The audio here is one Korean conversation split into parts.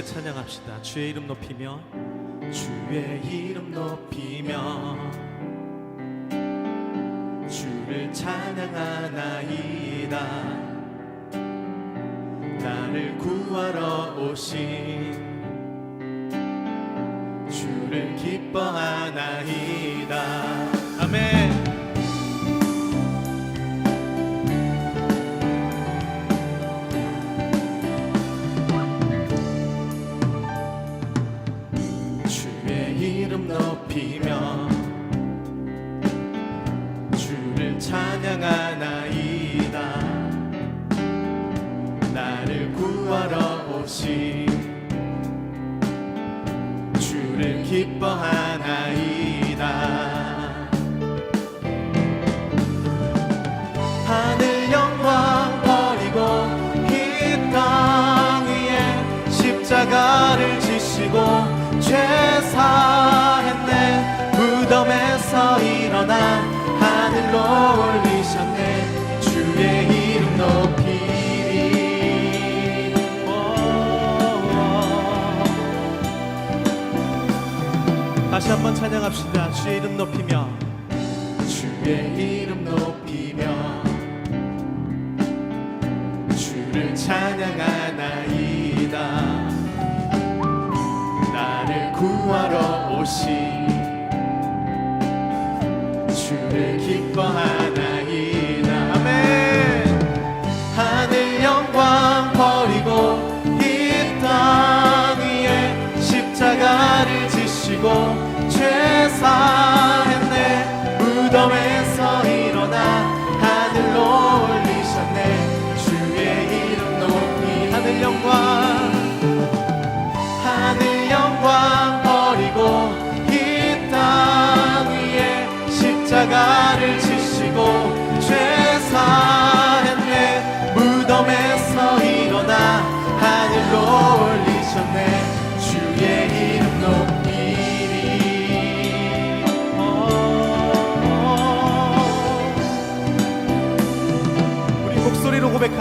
함께 찬양합시다. 주의 이름 높이며 주의 이름 높이며 주를 찬양하나이다 나를 구하러 오신 다시 한번 찬양합시다. 주의 이름 높이며 주의 이름 높이며 주를 찬양하나이다. 나를 구하러 오신 que fará.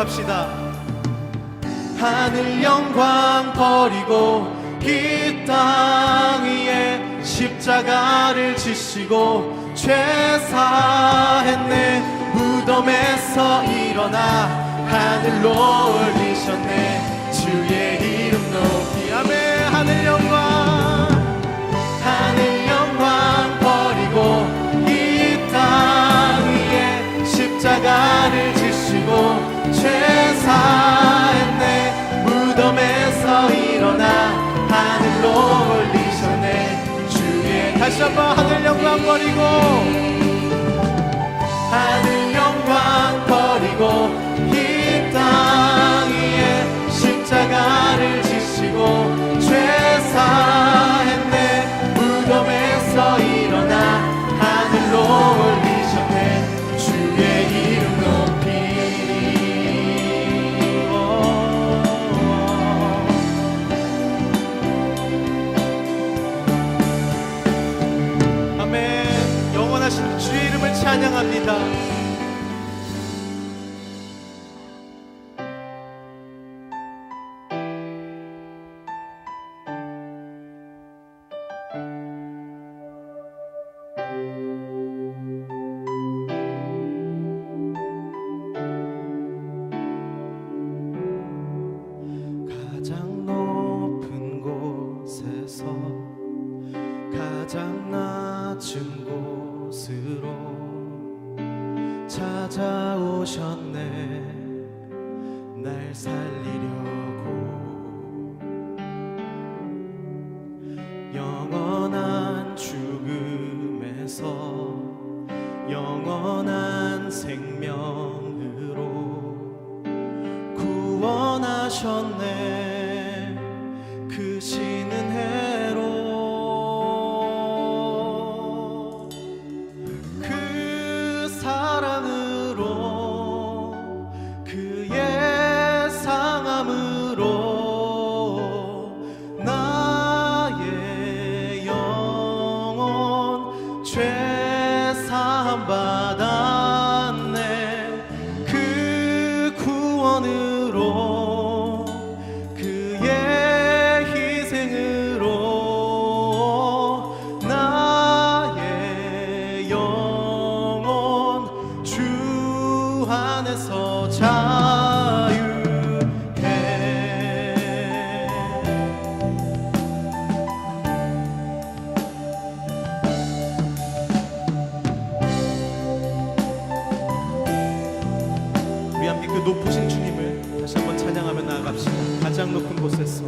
합시다. 하늘 영광 버리고 이 땅 위에 십자가를 지시고 죄사했네. 무덤에서 일어나 하늘로 올리셨네. 주의 이름 높이 아멘. 하늘 영광. 멀리서내 네 주의 다시 한번 하늘 영광 버리고 하늘 영광 버리고 이 땅 위에 십자가를 지시고 부신 주님을 다시 한번 찬양하며 나아갑시다. 가장 높은 곳에서.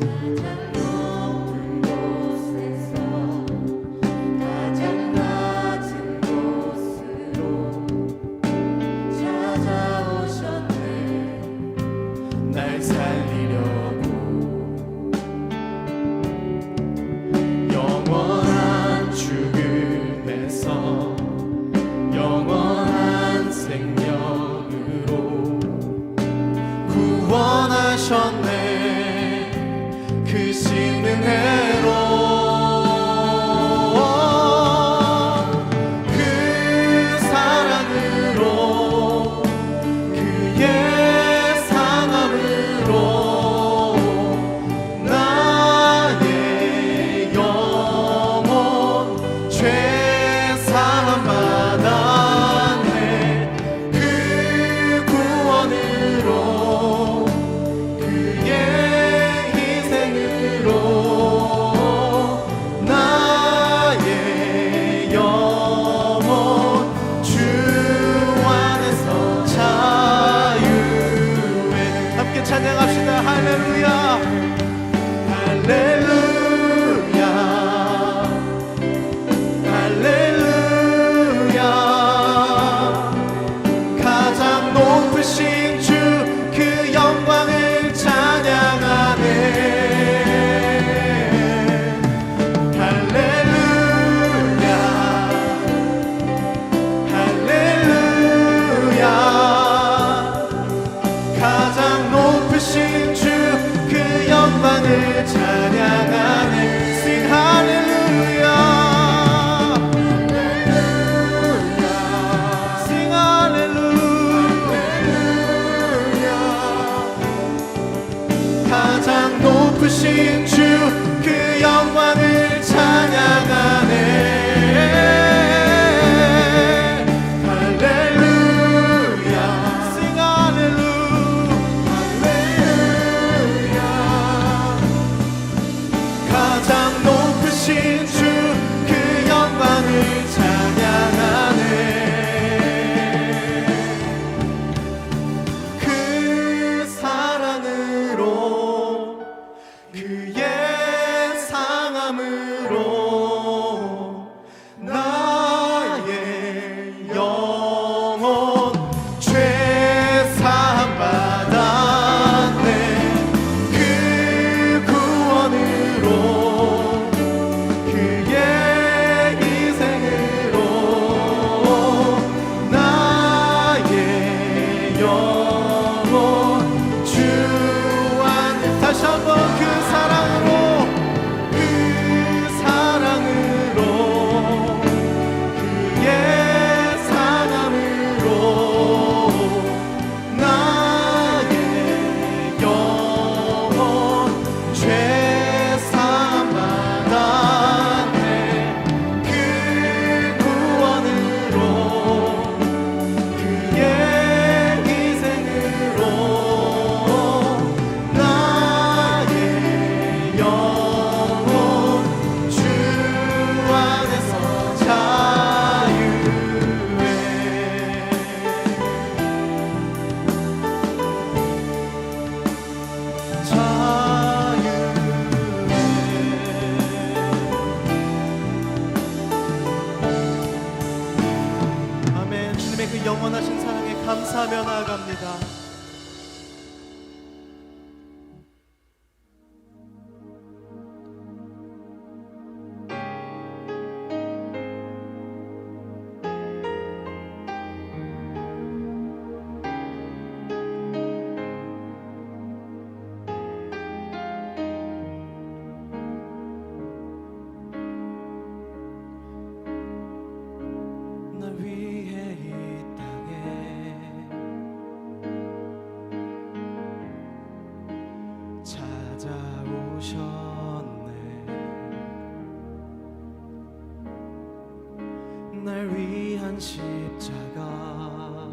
십자가.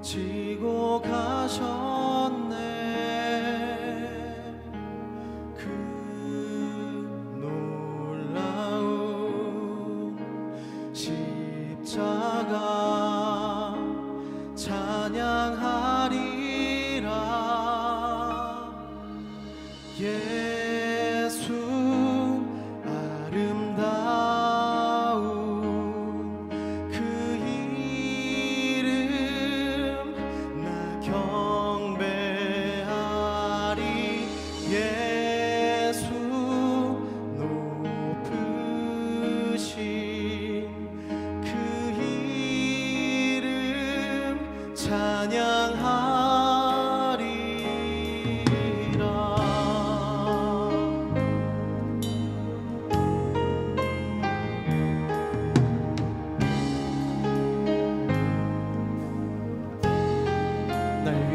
지고 가셨네. 그 놀라운 십자가 찬양하리라. 예.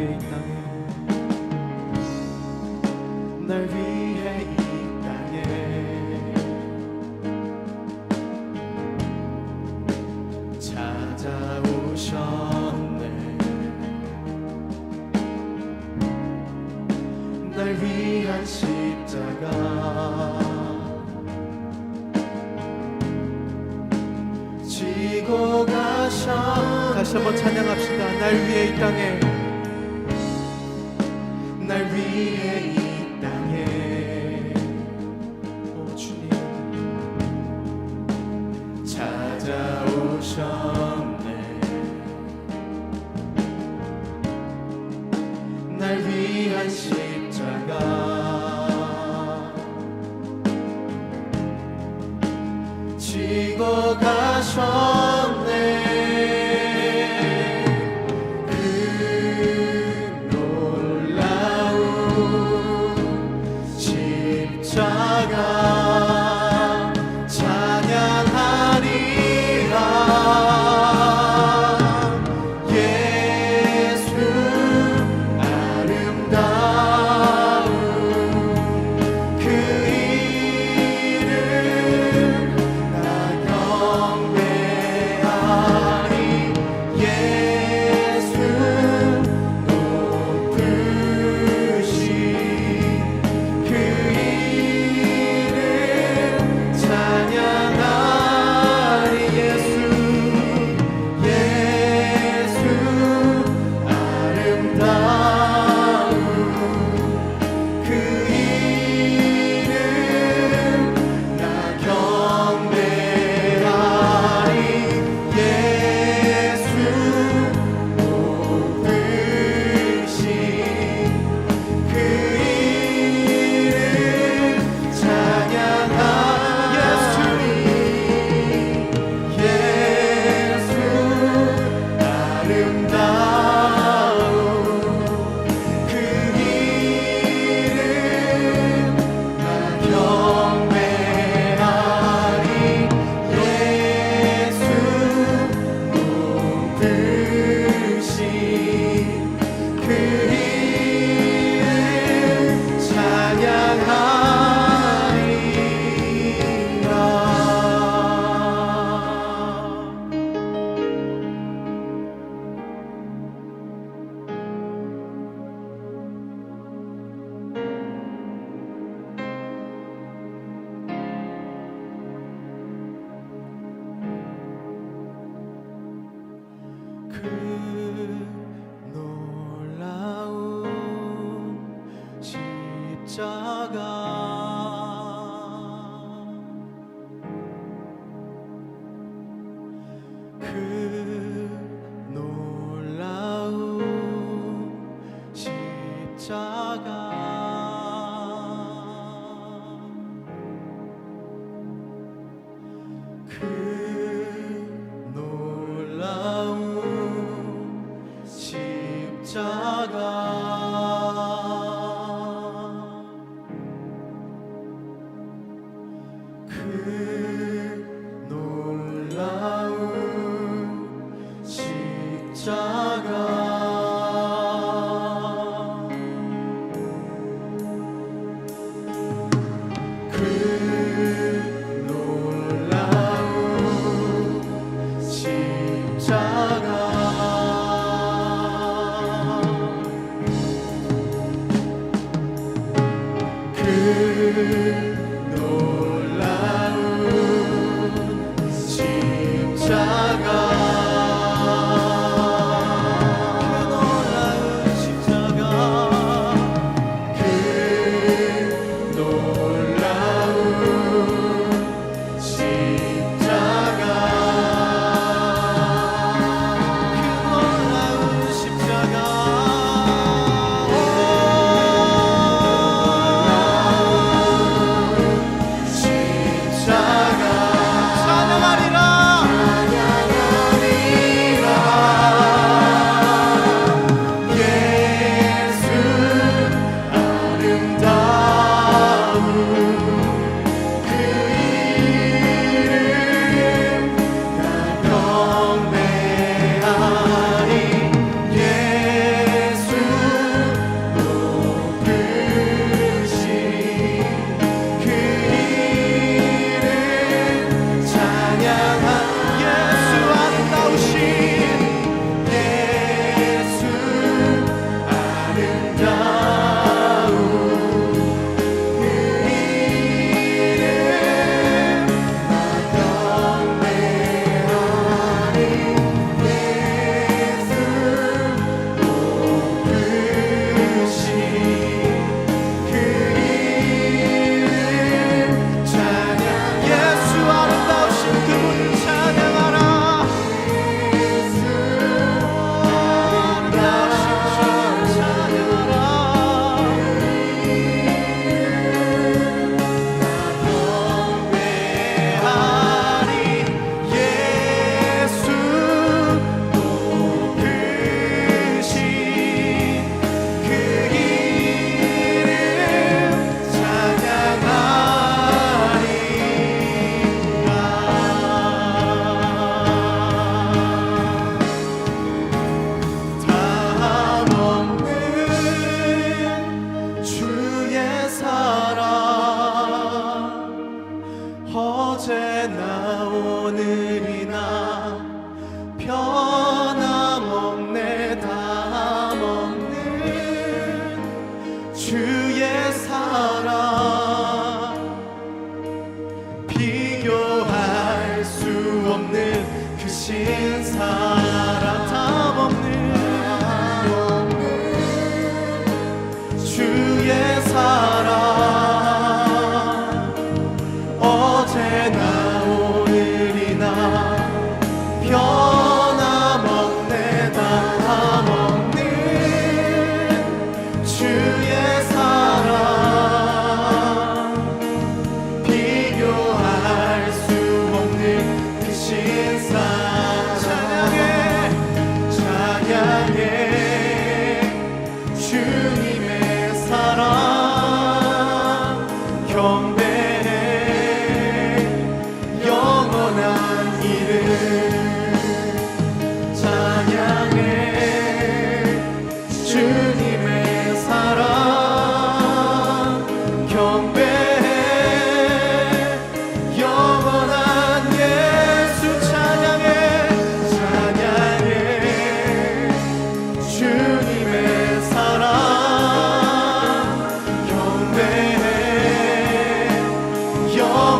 big 오셨네. 날 위한 시 free.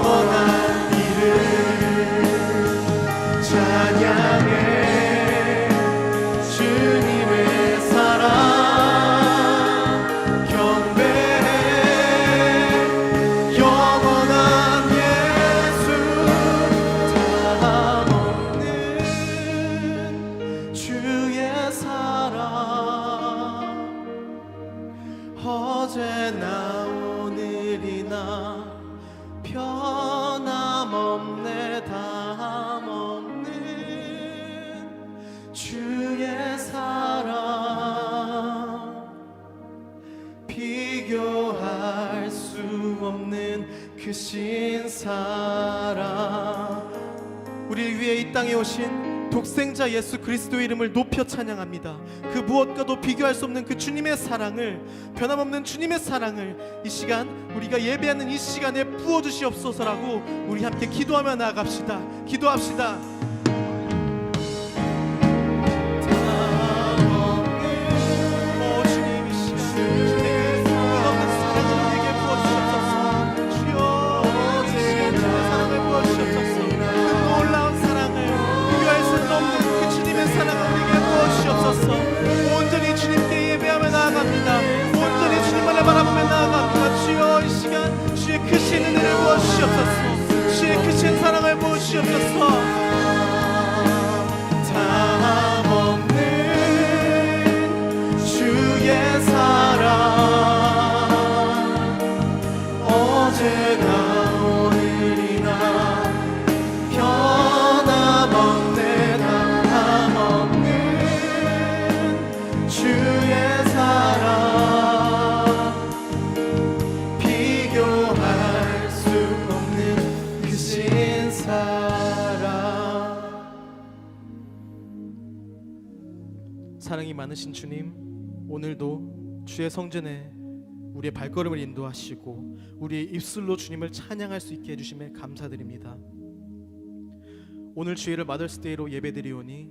Boga. 없는 그 신사랑 우리 위해 이 땅에 오신 독생자 예수 그리스도의 이름을 높여 찬양합니다. 그 무엇과도 비교할 수 없는 그 주님의 사랑을 변함없는 주님의 사랑을 이 시간 우리가 예배하는 이 시간에 부어 주시옵소서라고 우리 함께 기도하며 나아갑시다. 기도합시다. 인도하 오늘도 주의 성전에 우리의 발걸음을 인도하시고 우리의 입술로 주님을 찬양할 수 있게 해주심에 감사드립니다. 오늘 주일을 마더스데이로 예배드리오니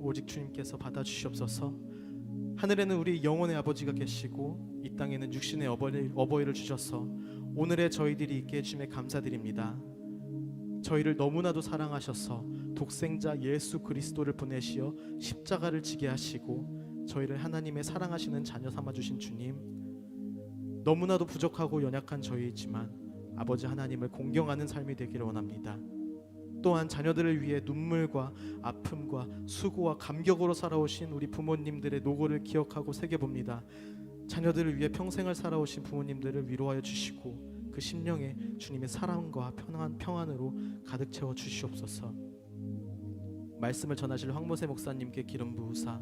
오직 주님께서 받아주시옵소서. 하늘에는 우리 영혼의 아버지가 계시고 이 땅에는 육신의 어버이, 어버이를 주셔서 오늘의 저희들이 있게 해주심에 감사드립니다. 저희를 너무나도 사랑하셔서 독생자 예수 그리스도를 보내시어 십자가를 지게 하시고 저희를 하나님의 사랑하시는 자녀 삼아 주신 주님 너무나도 부족하고 연약한 저희이지만 아버지 하나님을 공경하는 삶이 되기를 원합니다. 또한 자녀들을 위해 눈물과 아픔과 수고와 감격으로 살아오신 우리 부모님들의 노고를 기억하고 새겨봅니다. 자녀들을 위해 평생을 살아오신 부모님들을 위로하여 주시고 그 심령에 주님의 사랑과 평안, 평안으로 가득 채워 주시옵소서. 말씀을 전하실 황모세 목사님께 기름 부으사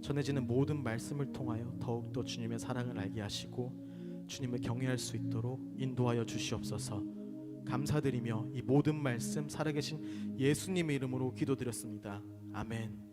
전해지는 모든 말씀을 통하여 더욱더 주님의 사랑을 알게 하시고 주님을 경외할 수 있도록 인도하여 주시옵소서. 감사드리며 이 모든 말씀 살아계신 예수님의 이름으로 기도드렸습니다. 아멘.